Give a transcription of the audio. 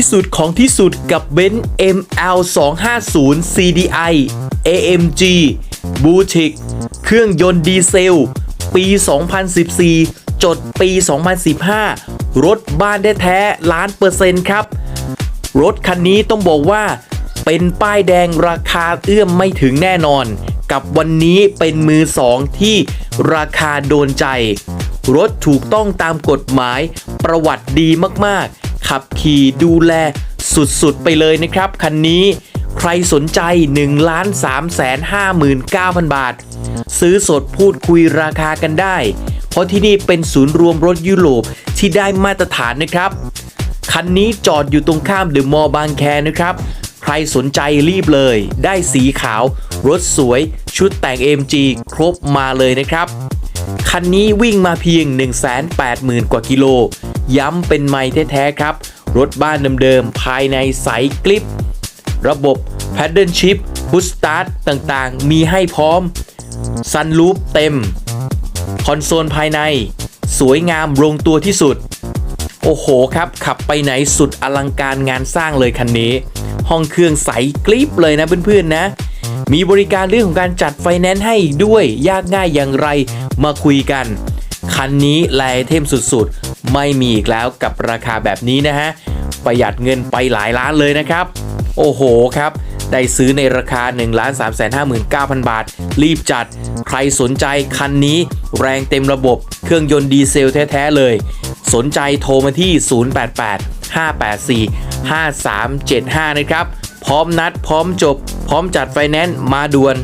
ที่สุดของที่สุดกับเบนซ์ ML 250 CDI AMG b o u t i c เครื่องยนต์ดีเซล ปี 2014 จดปี 2015 รถบ้านแท้ๆล้านเปอร์เซ็นต์ครับ รถคันนี้ต้องบอกว่า เป็นป้ายแดงราคาเอื้อมไม่ถึงแน่นอน กับวันนี้เป็นมือสองที่ราคาโดนใจ รถถูกต้องตามกฎหมาย ประวัติดีมากๆ ขับขี่ดูแลสุดๆ ไปเลยนะครับ คันนี้ใครสนใจ1ล้าน3แสน59,000 บาท ซื้อสดพูดคุยราคากันได้ เพราะที่นี่เป็นศูนย์รวมรถยุโรปที่ได้มาตรฐานนะครับ คันนี้จอดอยู่ตรงข้ามเดอะมอลล์บางแคนะครับ ใครสนใจรีบเลย ได้สีขาว รถสวย ชุดแต่ง AMG ครบมาเลยนะครับ คันนี้วิ่งมาเพียง 180,000 กว่ากิโล ย้ำเป็นไม้แท้ๆครับ รถบ้านเดิมๆ ภายในใสกลิป ระบบ Paddle Shift Push Start ต่างๆ มีให้พร้อม ซันลูปเต็ม คอนโซลภายใน สวยงามลงตัวที่สุด โอ้โหครับ ขับไปไหนสุดอลังการงานสร้างเลยคันนี้ ห้องเครื่องใสกริบเลยนะเพื่อนๆนะมีบริการเรื่องของการจัดไฟแนนซ์ให้ด้วยยากง่ายอย่างไรมาคุยกัน คันนี้ลไอเทมสุด ไม่มีอีกแล้วกับราคาแบบนี้นะฮะ ประหยัดเงินไปหลายล้านเลยนะครับ โอ้โหครับได้ซื้อในราคา 1 3 5 9 0 0 0 บาท รีบจัด ใครสนใจคันนี้ แรงเต็มระบบ เครื่องยนต์ดีเซลแท้ ๆ เลย สนใจโทรมาที่ 088 584 5375 นะครับ พร้อมนัด พร้อมจบ พร้อมจัดไฟแนนซ์มาด่วน